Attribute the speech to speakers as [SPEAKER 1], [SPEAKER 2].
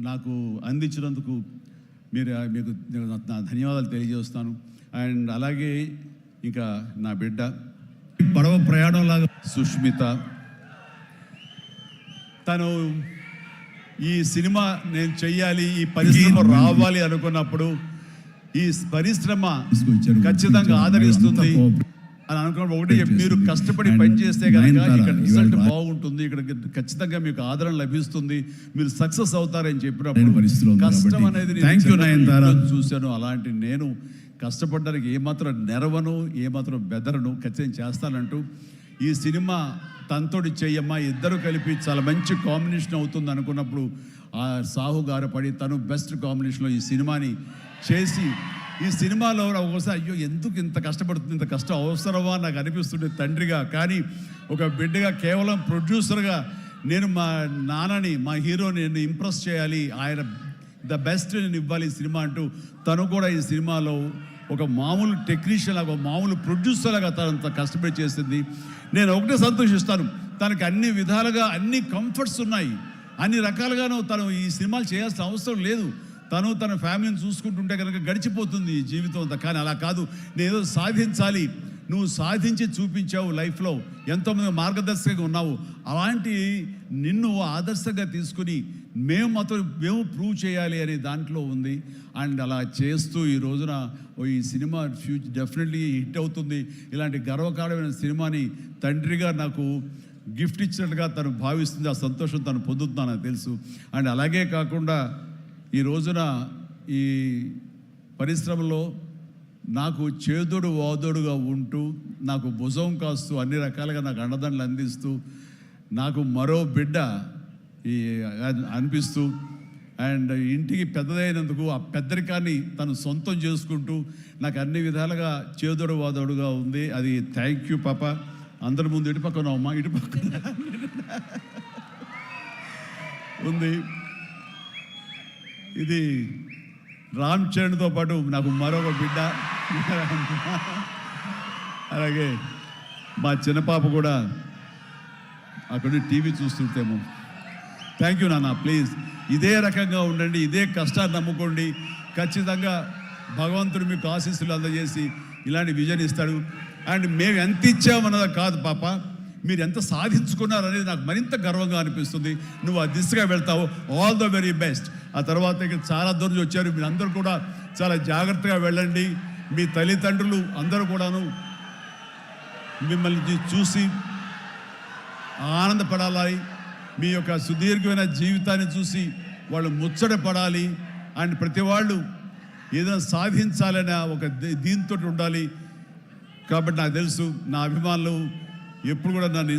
[SPEAKER 1] నాకు అందించినందుకు మీరు మీకు నా ధన్యవాదాలు తెలియజేస్తాను. అండ్ అలాగే ఇంకా నా బిడ్డ పడవ ప్రయాణంలాగా సుష్మిత. తను ఈ సినిమా నేను చెయ్యాలి ఈ పరిశ్రమ రావాలి అనుకున్నప్పుడు ఈ పరిశ్రమ. ఖచ్చితంగా ఆదరిస్తుంది. అని అనుకున్నప్పుడు ఒకటి మీరు. కష్టపడి పని చేస్తే కనుక ఇక్కడ రిజల్ట్ బాగుంటుంది ఇక్కడ ఖచ్చితంగా మీకు ఆదరణ లభిస్తుంది మీరు సక్సెస్ అవుతారని చెప్పినప్పుడు కష్టం. అనేది చూశాను అలాంటి నేను కష్టపడడానికి ఏమాత్రం నెరవను ఏమాత్రం బెదరను ఖచ్చితంగా చేస్తానంటూ ఈ సినిమా తనతోటి చెయ్యమ్మా ఇద్దరు కలిపి చాలా మంచి కాంబినేషన్ అవుతుంది అనుకున్నప్పుడు ఆ సాహు గారు పడి తను బెస్ట్ కాంబినేషన్లో ఈ సినిమాని చేసి ఈ సినిమాలో ఒకసారి అయ్యో ఎందుకు ఇంత కష్టపడుతుంది? ఇంత కష్టం అవసరమా? నాకు అనిపిస్తుంది తండ్రిగా. కానీ ఒక బిడ్డగా కేవలం ప్రొడ్యూసర్గా నేను మా నాన్నని మా హీరోని నేను ఇంప్రెస్ చేయాలి. ఆయన ద బెస్ట్ నేను ఇవ్వాలి ఈ సినిమా అంటూ తను కూడా ఈ సినిమాలో ఒక మామూలు టెక్నీషియన్ లాగా ఒక మామూలు ప్రొడ్యూసర్ లాగా తను అంత కష్టపడి చేసింది. నేను ఒకటే సంతోషిస్తాను తనకి అన్ని విధాలుగా అన్ని కంఫర్ట్స్ ఉన్నాయి. అన్ని రకాలుగాను తను ఈ సినిమాలు చేయాల్సిన అవసరం లేదు. తను తన ఫ్యామిలీని చూసుకుంటుంటే కనుక గడిచిపోతుంది జీవితం అంతా. కానీ అలా కాదు. నేను ఏదో సాధించాలి. నువ్వు సాధించి చూపించావు లైఫ్లో. ఎంతోమంది మార్గదర్శకంగా ఉన్నావు. అలాంటి నిన్ను ఆదర్శంగా తీసుకుని మేము మాత్రం మేము ప్రూవ్ చేయాలి అనే దాంట్లో ఉంది. అండ్ అలా చేస్తూ ఈ రోజున ఓ ఈ సినిమా ఫ్యూచర్ డెఫినెట్లీ హిట్ అవుతుంది. ఇలాంటి గర్వకారమైన సినిమాని తండ్రిగా నాకు గిఫ్ట్ ఇచ్చినట్టుగా తను భావిస్తుంది. ఆ సంతోషం తను పొందుతున్నాను తెలుసు. అండ్ అలాగే కాకుండా ఈ రోజున ఈ పరిశ్రమలో నాకు చేదుడు వాదోడుగా ఉంటూ నాకు భుజం కాస్తూ అన్ని రకాలుగా నాకు అండదండలు అందిస్తూ నాకు మరో బిడ్డ ఈ అనిపిస్తూ అండ్ ఇంటికి పెద్దదైనందుకు ఆ పెద్దరికాన్ని తను సొంతం చేసుకుంటూ నాకు అన్ని విధాలుగా చేదోడు వాదోడుగా ఉంది. అది థ్యాంక్ యూ పాప. అందరి ముందు ఇటు పక్కన అమ్మ ఇటు పక్కన. ఉంది. ఇది రామ్ చరణ్తో పాటు నాకు మరొక బిడ్డ. అలాగే మా చిన్నపాప కూడా అక్కడ టీవీ చూస్తుంటేమో. థ్యాంక్ యూ నాన్న ప్లీజ్ ఇదే రకంగా ఉండండి ఇదే కష్టాన్ని నమ్ముకోండి. ఖచ్చితంగా భగవంతుడు మీకు ఆశీస్సులు అందజేసి ఇలాంటి విజయం ఇస్తాడు. అండ్ మేము ఎంత ఇచ్చామన్నది కాదు పాప. మీరు ఎంత సాధించుకున్నారు అనేది నాకు మరింత గర్వంగా అనిపిస్తుంది. నువ్వు ఆ దిశగా వెళ్తావు. ఆల్ ద వెరీ బెస్ట్ ఆ తర్వాత ఇక చాలా దూరం వచ్చారు. మీరు అందరూ కూడా చాలా జాగ్రత్తగా వెళ్ళండి. మీ తల్లిదండ్రులు అందరూ కూడాను మిమ్మల్ని చూసి ఆనందపడాలి. మీ యొక్క సుదీర్ఘమైన జీవితాన్ని చూసి వాళ్ళు ముచ్చట పడాలి. అండ్ ప్రతి వాళ్ళు ఏదైనా సాధించాలనే ఒక దీంతో ఉండాలి. కాబట్టి నాకు తెలుసు నా అభిమానులు ఎప్పుడు కూడా నన్ను